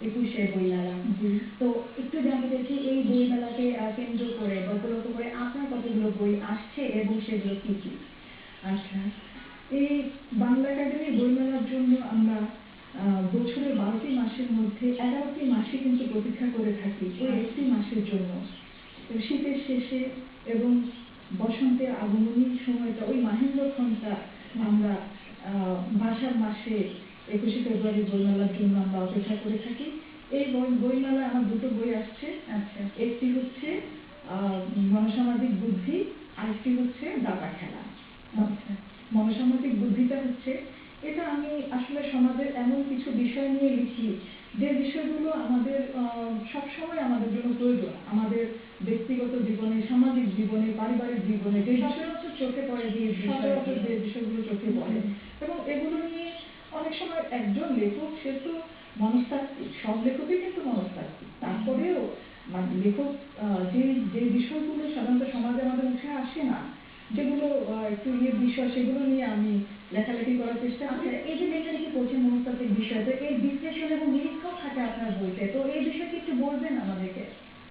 একুশে বইমেলা। তো একটু জানতে চাইছি এই বই মেলাকে কেন্দ্র করে বা উপলক্ষ করে আপনার কতগুলো বই আসছে এবং সেগুলো কি কি? আচ্ছা এই বাংলা একাডেমি বইমেলার জন্য আমরা বছরের বারোটি মাসের মধ্যে এগারোটি মাসে কিন্তু প্রতীক্ষা করে থাকি ওই একটি মাসের জন্য। শীতের শেষে এবং বসন্তের আগমনীর সময়টা ওই মাহেন্দ্রক্ষণটা আমরা আহ, ভাষার মাসে একুশে ফেব্রুয়ারি বইমেলার জন্য আমরা অপেক্ষা করে থাকি। এই বই বইমেলায় আমার দুটো বই আসছে। আচ্ছা। একটি হচ্ছে মনসামাজিক বুদ্ধি আরেকটি হচ্ছে দাবা খেলা। আচ্ছা। মনসামাজিক বুদ্ধিটা হচ্ছে এটা আমি আসলে সমাজের এমন কিছু বিষয় নিয়ে লিখি যে বিষয়গুলো আমাদের আহ, সবসময় আমাদের জন্য প্রয়োজন। আমাদের ব্যক্তিগত জীবনে সামাজিক জীবনে পারিবারিক জীবনে যে সচরাচর চোখে পড়ে যে সচরাচর। যে। বিষয়গুলো চোখে পড়ে এবং এগুলো নিয়ে অনেক সময় একজন লেখক সে তো মনস্তাত্ত্বিক সব লেখকই কিন্তু মনস্তাত্ত্বিক। তারপরেও মানে লেখক যে যে বিষয়গুলো সাধারণত সমাজে আমাদের উঠে আসে না যেগুলো একটু ইয়ে বিষয় সেগুলো নিয়ে আমি লেখালেখি করার চেষ্টা আচ্ছা করি এই যে লেখালেখি করছেন মনস্তাত্ত্বিক বিষয় তো এই বিশ্লেষণ এবং নিরীক্ষাও থাকে আপনার বইতে তো এই বিষয়টি একটু বলবেন আমাদেরকে?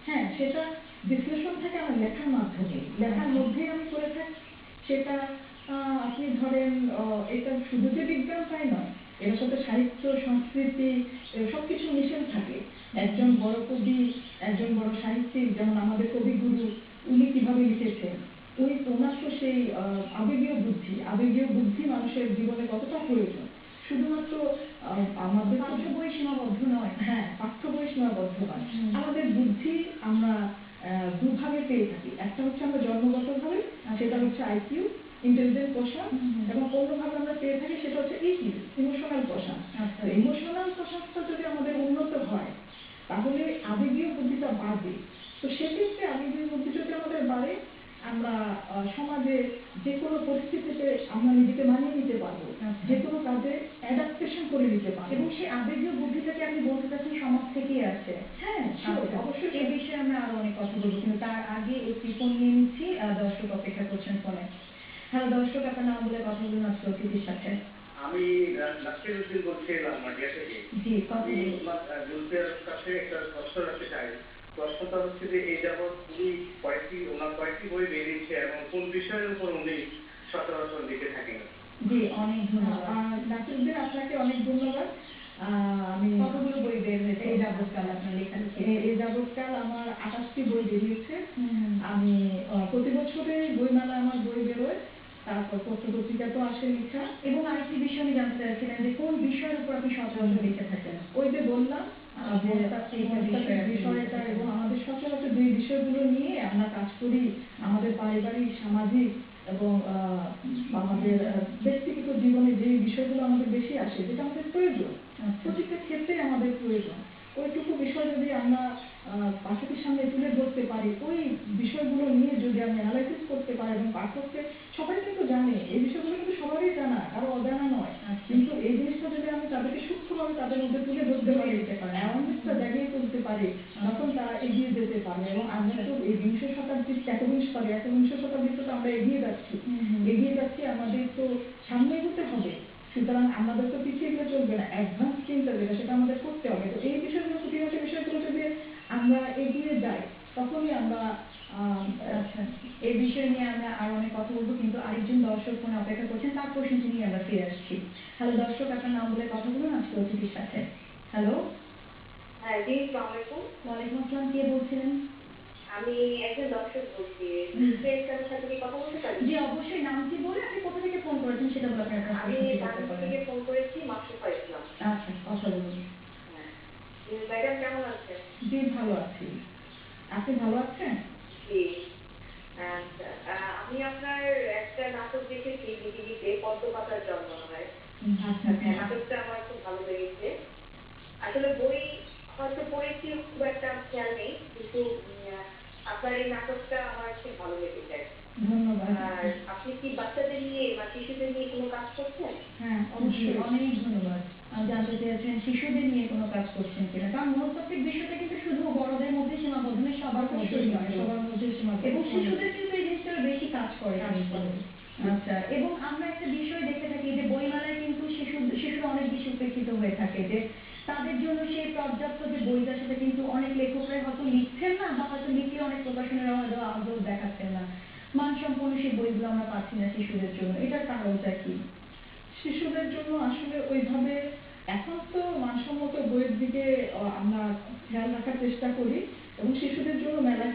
হ্যাঁ সেটা বিশ্লেষণ থাকে আমার লেখার মাধ্যমে। লেখার মধ্যেই আমি করে থাকি। সেটা আহ, আপনি ধরেন এটা শুধু যে এর সাথে সাহিত্য সংস্কৃতি সব কিছু মিশেল থাকে। একজন বড় কবি একজন বড় সাহিত্যিক যেমন আমাদের কবিগুরু উনি কীভাবে লিখেছেন? উনি ওনার সেই আবেগীয় বুদ্ধি আবেগীয় বুদ্ধি মানুষের জীবনে কতটা প্রয়োজন? শুধুমাত্র আমাদের পাঠ্য বই সীমাবদ্ধ নয়। হ্যাঁ পাঠ্য বই সীমাবদ্ধ নয় আমাদের বুদ্ধি আমরা আহ, দুভাবে পেয়ে থাকি। একটা হচ্ছে আমরা জন্মগতভাবে সেটা হচ্ছে আইকিউ। ইন্টেলিজেন্ট হুম। এবং অন্যভাবে আমরা পেয়ে থাকি সেটা হচ্ছে ইকিউ ইমোশনাল আচ্ছা। ইমোশনাল কোশনটা যদি আমাদের উন্নত হয় তাহলে আবেগীয় বুদ্ধিটা বাড়বে। তো সেক্ষেত্রে আবেগীয় বুদ্ধি যদি আমাদের বাড়ে আমরা সমাজে যে কোনো পরিস্থিতিতে আমরা নিজেকে মানিয়ে নিতে পারব আচ্ছা। যে কোনো কাজে অ্যাডাপ্টেশন করে নিতে পারব। এবং সেই আবেগীয় বুদ্ধিটাকে আমি বলতে চাচ্ছেন সমাজ থেকেই আছে হ্যাঁ আচ্ছা, অবশ্যই। এই বিষয়ে আমরা আরও অনেক কথা বলব কিন্তু তার আগে একটি ফোন নিয়ে নিচ্ছি দর্শক অপেক্ষা করছেন ফোনে। হ্যালো দর্শক আপনার নাম বলে কথা বলুন আজকে অতিথির সাথে। আমি নাসির উদ্দিন বলছিলাম মাটিয়া থেকে। জি আমি জুলফিয়ার কাছে একটা প্রশ্ন রাখতে চাই। প্রশ্নটা হচ্ছে যে এই যাবৎ উনি কয়েকটি ওনার কয়েকটি বই বেরিয়েছে এবং কোন বিষয়ের উপর উনি সচরাচর লিখে থাকেন? জি অনেক ধন্যবাদ। আহ, নাসিরুদ্দিন আপনাকে অনেক ধন্যবাদ। আহ, আমি কতগুলো বই বের হয়েছে? এই যাবৎকাল আপনার লেখালেখি এ- এই যাবৎকাল আমার আঠাশটি বই বেরিয়েছে। আমি প্রতি বছরে বইমেলা আমার বই বেরোয়। তারপর পত্র তো আসে লেখা এবং আরেকটি বিষয় আমি জানতে চাচ্ছিলাম যে কোন বিষয়ের উপর আপনি সচরাচর লিখে থাকেন? ওই যে বললাম আহ, যে মনস্তাত্ত্বিক এইটা মনস্তাত্ত্বিক বিষয়- বিষয়টা এবং আমাদের সচরাচর যে বিষয়গুলো নিয়ে আমরা কাজ করি। আমাদের পারিবারিক সামাজিক এবং আহ, আমাদের ব্যক্তিগত জীবনে যে বিষয়গুলো আমাদের বেশি আসে যেটা আমাদের প্রয়োজন আচ্ছা। প্রত্যেকটা ক্ষেত্রে আমাদের প্রয়োজন। ওইটুকু বিষয় যদি আমরা পাঠকের সামনে তুলে ধরতে পারি ওই বিষয়গুলো নিয়ে যদি আমি অ্যানালাইসিস করতে পারি এবং পাঠককে সবাই কিন্তু জানে এই বিষয়গুলো কিন্তু সবারই জানা কারও অজানা নয় আচ্ছা। কিন্তু এই জিনিসটা যদি আমি তাদেরকে সূক্ষ্মভাবে তাদের মধ্যে তুলে ধরতে পারি পারি। অ্যাওয়ারনেসটা জাগিয়ে তুলতে পারি তখন তারা এগিয়ে যেতে পারে এবং আমরা তো এই বিংশ শতাব্দীর একবিংশ সরি একবিংশ শতাব্দীতে তো আমরা এগিয়ে যাচ্ছি হুম হুম। এগিয়ে যাচ্ছি আমাদের তো সামনে এগোতে হবে সুতরাং আমাদের তো পিছিয়ে গেলে চলবে না অ্যাডভান্স চিন্তা যেটা সেটা আমাদের করতে হবে তো এই বিষয়গুলো খুঁটিনাটি বিষয়গুলো যদি আমরা এগিয়ে যাই তখনই আমরা আহ, আচ্ছা এই বিষয় নিয়ে আমরা আরও অনেক কথা বলব কিন্তু আরেকজন দর্শক ফোনে অপেক্ষা করছেন তার প্রশ্নটি নিয়ে আমরা ফিরে আসছি। হ্যালো দর্শক আপনার নাম বলে কথা বলুন আজকে অতিথির সাথে। হ্যালো হ্যাঁ জি সালামালাইকুম ওয়ালাইকুম আসসালাম কে বলছিলেন? আমি একজন দর্শক বলছি। সাথে কি কথা বলতে পারি? জি অবশ্যই নামটি বলে আপনি কোথা থেকে ফোন করেছেন সেটা বলে আপনার কাছে আমি পারেন। থেকে ফোন করেছি মাসুফা ইসলাম আচ্ছা বলুন হ্যাঁ। ম্যাডাম কেমন আছেন? জি ভালো আছি। আপনি ভালো আছেন? জি। আচ্ছা, আমি আপনার একটা নাটক দেখেছি ডিভিডিতে পদ্মপাতার জন্ম হয় আচ্ছা নাটকটা আমার খুব ভালো লেগেছে। আসলে বই হয়তো পড়েছি খুব একটা খেয়াল নেই কিন্তু আপনার এই নাটকটা আমার খুব ভালো লেগেছে। আর আপনি কি বাচ্চাদের নিয়ে বা শিশুদের নিয়ে কোনো কাজ করছেন? হ্যাঁ অবশ্যই। অনেক ধন্যবাদ। জানতে চেয়েছেন শিশুদের নিয়ে কোনো কাজ করছেন কিনা? কারণ বিষয়টা কিন্তু শুধু বড়দের মধ্যে সীমাবদ্ধ সবার মধ্যে সীমাবদ্ধ। এবং শিশুদের কিন্তু এই জিনিসটা বেশি কাজ করে আচ্ছা এবং আমরা একটা বিষয় দেখে থাকি যে বইমেলায় কিন্তু শিশু শিশুরা অনেক বেশি উপেক্ষিত হয়ে থাকে যে তাদের জন্য সেই পর্যাপ্ত যে বইটা সেটা কিন্তু অনেক লেখকরাই হয়তো লিখছেন না বা হয়তো লিখে অনেক প্রকাশনীরা হয়তো আগ্রহ দেখাচ্ছেন না। মানসম্পন্ন সেই বইগুলো আমরা পাচ্ছি না শিশুদের জন্য। এটার কারণটা কি? শিশুদের জন্য আসলে ওইভাবে এখন তো মানসম্মত বইয়ের দিকে আমরা খেয়াল রাখার চেষ্টা করি এবং শিশুদের জন্য মেলা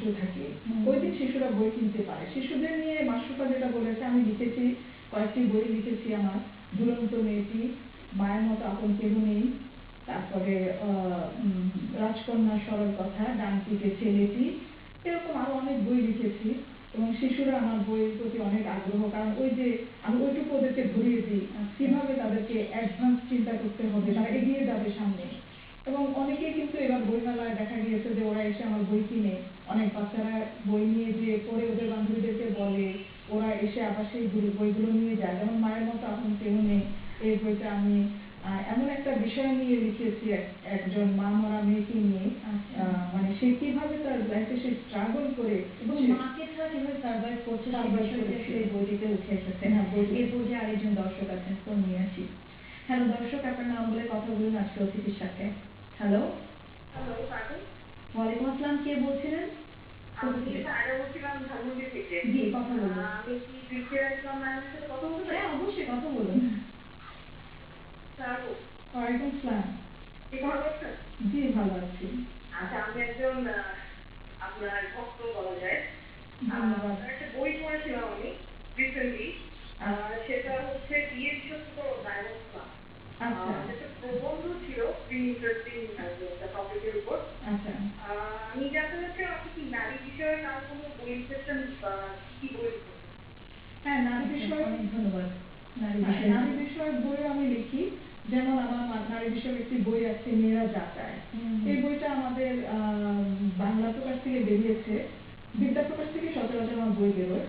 দিন থাকে। ওই দিন শিশুরা বই কিনতে পারে। শিশুদের নিয়ে মাসুকা যেটা বলেছে আমি লিখেছি কয়েকটি বই লিখেছি আমার। দুরন্ত মেয়েটি মায়ের মতো আপন কেহ নেই। তারপরে রাজকন্যা সরল কথা ডান ডানপিতে ছেলেটি। এরকম আরও অনেক বই লিখেছি। এবং শিশুরা আমার বইয়ের প্রতি অনেক আগ্রহ কারণ ওই যে আমি ওইটুকু ওদেরকে ধরিয়ে দিই কীভাবে তাদেরকে অ্যাডভান্স চিন্তা করতে হবে তারা এগিয়ে যাবে সামনে। এবং অনেকেই কিন্তু এবার বইমেলায় দেখা গিয়েছে যে ওরা এসে আমার বই কিনে। অনেক বাচ্চারা বই নিয়ে যে পড়ে ওদের বান্ধবীদেরকে বলে ওরা এসে আবার সেই বইগুলো নিয়ে যায়। যেমন মায়ের মতো আপন কেউ নেই এই বইটা আমি এমন একটা বিষয় নিয়ে লিখেছি একজন মা মরা মেয়েকে নিয়ে। আচ্ছা। মানে সে কীভাবে তার লাইফে সে স্ট্রাগল করে এবং মাকে ছাড়া কীভাবে সার্ভাইভ করছে সেই এই বইটিতে উঠে এসেছে। হ্যাঁ, বইটি। এরপর যে আরেকজন দর্শক আছেন ফোন নিয়ে আসি। হ্যালো দর্শক আপনার নাম বলে কথা বলুন আজকে অতিথির সাথে। হ্যালো হ্যালো ওয়ালাইকুম আসসালাম কে বলছিলেন? আমি সায়রা বলছিলাম ধানমন্ডি থেকে। জি, কথা বলুন। আমি কি বিলকিরা ইসলাম ম্যামের সাথে কথা বলতে হ্যাঁ অবশ্যই কথা বলুন। কাকু ওয়ালাইকুম আসসালাম। কি ভালো আছেন? জি ভালো আছি। আচ্ছা আমি একজন আপনার ভক্ত বলা যায়। একটা বই পড়েছিলাম আমি রিসেন্টলি সেটা হচ্ছে বিয়ে বিশ্বস্ত ডায়মন্ড আচ্ছা। একটা ছিল খুবই ইন্টারেস্টিং একটা টপিকের উপর। আমি জানতে চাচ্ছি আপনি কি নারী বিষয়ে তার কোনো বই লিখেছেন কি বই হ্যাঁ নারী বিষয়ে অনেক ধন্যবাদ। নারী বিষয়ে। নারী বিষয়ক বই আমি লিখি। যেমন আমার নারী বিষয়ক একটি বই আছে মেয়েরা হুম। এই বইটা আমাদের আহ, বাংলা প্রকাশ থেকে বেরিয়েছে। বিদ্যা প্রকাশ থেকে সচরাচর আমার বই বেরোয়।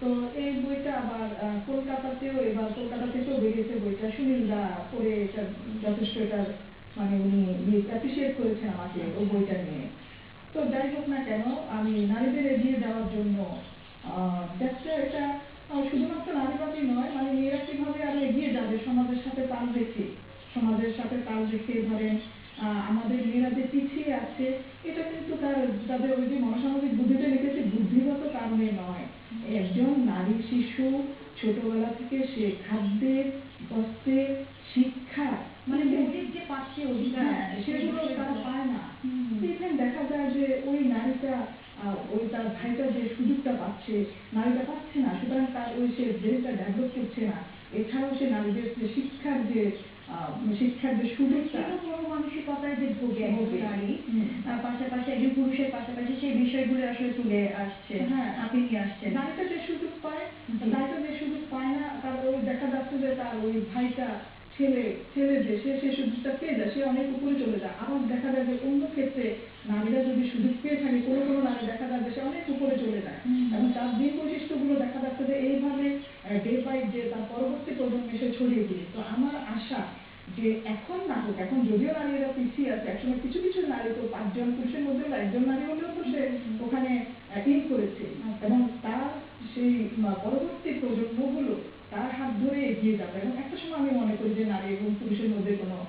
তো এই বইটা আবার কলকাতাতেও এবার কলকাতা বেরিয়েছে বইটা সুনীল দা পড়ে এটা যথেষ্ট এটা মানে উনি অ্যাপ্রিসিয়েট করেছেন আমাকে ওই বইটা নিয়ে। তো যাই হোক না কেন, আমি নারীদের এগিয়ে যাওয়ার জন্য এটা শুধুমাত্র নারীবাদী নয় মানে মেয়েরা কীভাবে আরও এগিয়ে যাবে, সমাজের সাথে তাল রেখে, সমাজের সাথে তাল রেখে ধরেন আমাদের মেয়েরা যে পিছিয়ে আছে, এটা কিন্তু তার, তাদের ওই যে মনোসামাজিক বুদ্ধিতে লিখেছে, বুদ্ধিগত কারণে নয়। একজন নারী শিশু ছোটবেলা থেকে সে খাদ্যের বস্ত্রের শিক্ষা মানে মৌলিক যে পাচ্ছে অধিকার হ্যাঁ, সেগুলো তারা পায় না হুম। ইভেন দেখা যায় যে ওই নারীটা আহ, ভাইটা যে সুযোগটা পাচ্ছে নারীটা পাচ্ছে না সুতরাং তার ওই সে ব্রেনটা ডেভেলপ করছে না। এছাড়াও সে নারীদের যে শিক্ষার যে শিক্ষার যে সুযোগটা মানসিকতায় যে ভোগে। নারী পাশাপাশি একজন পুরুষের পাশাপাশি সেই বিষয়গুলো আসলে তুলে আসছে হ্যাঁ। আপনি নিয়ে আসছেন। নারীটা যে সুযোগ পায় নারীটা যে সুযোগ পায় না তার ওই দেখা যাচ্ছে যে তার ওই ভাইটা ছেলে ছেলে যে সে সেই সুযোগটা পেয়ে যায় সে অনেক উপরে চলে যায়। আবার দেখা যায় যে অন্য ক্ষেত্রে নারীরা যদি সুযোগ পেয়ে থাকে কোনো কোনো নারী দেখা যায় যে সে অনেক উপরে চলে যায়। এবং তার দিক বৈশিষ্ট্যগুলো দেখা যাচ্ছে যে এইভাবে ডে বাই ডে তার পরবর্তী প্রজন্মে সে ছড়িয়ে দিবে তো আমার আশা যে এখন না হোক এখন যদিও নারীরা পিছিয়ে আছে একসময় কিছু কিছু নারী তো পাঁচজন পুরুষের মধ্যে একজন নারী হলেও তো সে ওখানে ইন করেছে। এবং তার সেই পরবর্তী প্রজন্মগুলো তার হাত ধরে এগিয়ে যাবে। এবং একটা সময় আমি মনে করি যে নারী এবং পুরুষের মধ্যে কোনো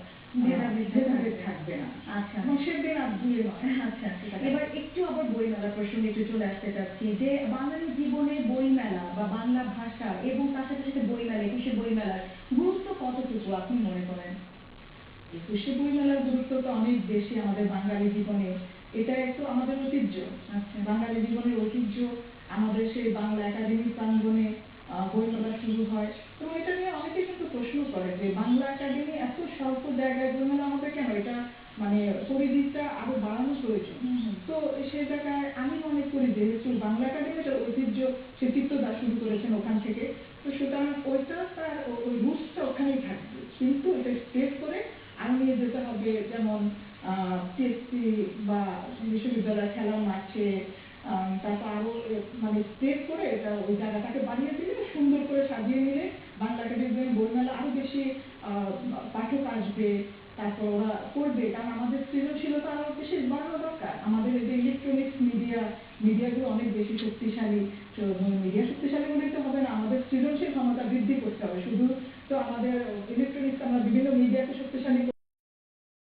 থাকবে না। আচ্ছা। এবং আর দূরে নয়। আচ্ছা এবার একটু আবার বইমেলা প্রসঙ্গে একটু চলে আসতে চাচ্ছি যে বাঙালি জীবনে বইমেলা বা বাংলা ভাষা এবং তার সাথে সাথে বইমেলা একুশে বইমেলার গুরুত্ব কতটুকু আপনি মনে করেন? একুশে বই মেলার গুরুত্ব তো অনেক বেশি আমাদের বাঙালি জীবনে। এটা একটু আমাদের ঐতিহ্য। আচ্ছা। বাঙালি জীবনের ঐতিহ্য আমাদের সেই বাংলা একাডেমি প্রাঙ্গণে বইমেলা শুরু হয়। তো এটা নিয়ে অনেকে কিন্তু প্রশ্ন করে যে বাংলা একাডেমি এত স্বল্প জায়গায় বইমেলা হবে কেন? এটা মানে পরিধিটা আরও বাড়ানো প্রয়োজন। তো সেই জায়গায় আমি মনে করি যেহেতু বাংলা একাডেমিটা ঐতিহ্য সে চিত্রদা শুরু করেছেন ওখান থেকে তো সুতরাং ওইটা তার ও- ওই রুটসটা ওখানেই থাকবে কিন্তু এটা স্টেট করে আরও নিয়ে যেতে হবে যেমন টিএসসি বা বিশ্ববিদ্যালয় খেলার মাঠে আহ, তারপর আরও এ, মানে স্টেট করে এটা ওই জায়গাটাকে বানিয়ে দিলে সুন্দর করে সাজিয়ে নিলে বাংলা একাডেমির আহ, পাঠক আসবে তারপর ওরা করবে কারণ আমাদের সৃজনশীলতা আরও বেশি বাড়ানো দরকার। আমাদের এই যে ইলেকট্রনিক্স মিডিয়া মিডিয়াগুলো অনেক বেশি শক্তিশালী। মিডিয়া শক্তিশালী বলে তো হবে না আমাদের সৃজনশীল ক্ষমতা বৃদ্ধি করতে হবে। শুধু তো আমাদের ইলেকট্রনিক্স আমরা বিভিন্ন মিডিয়াকে শক্তিশালী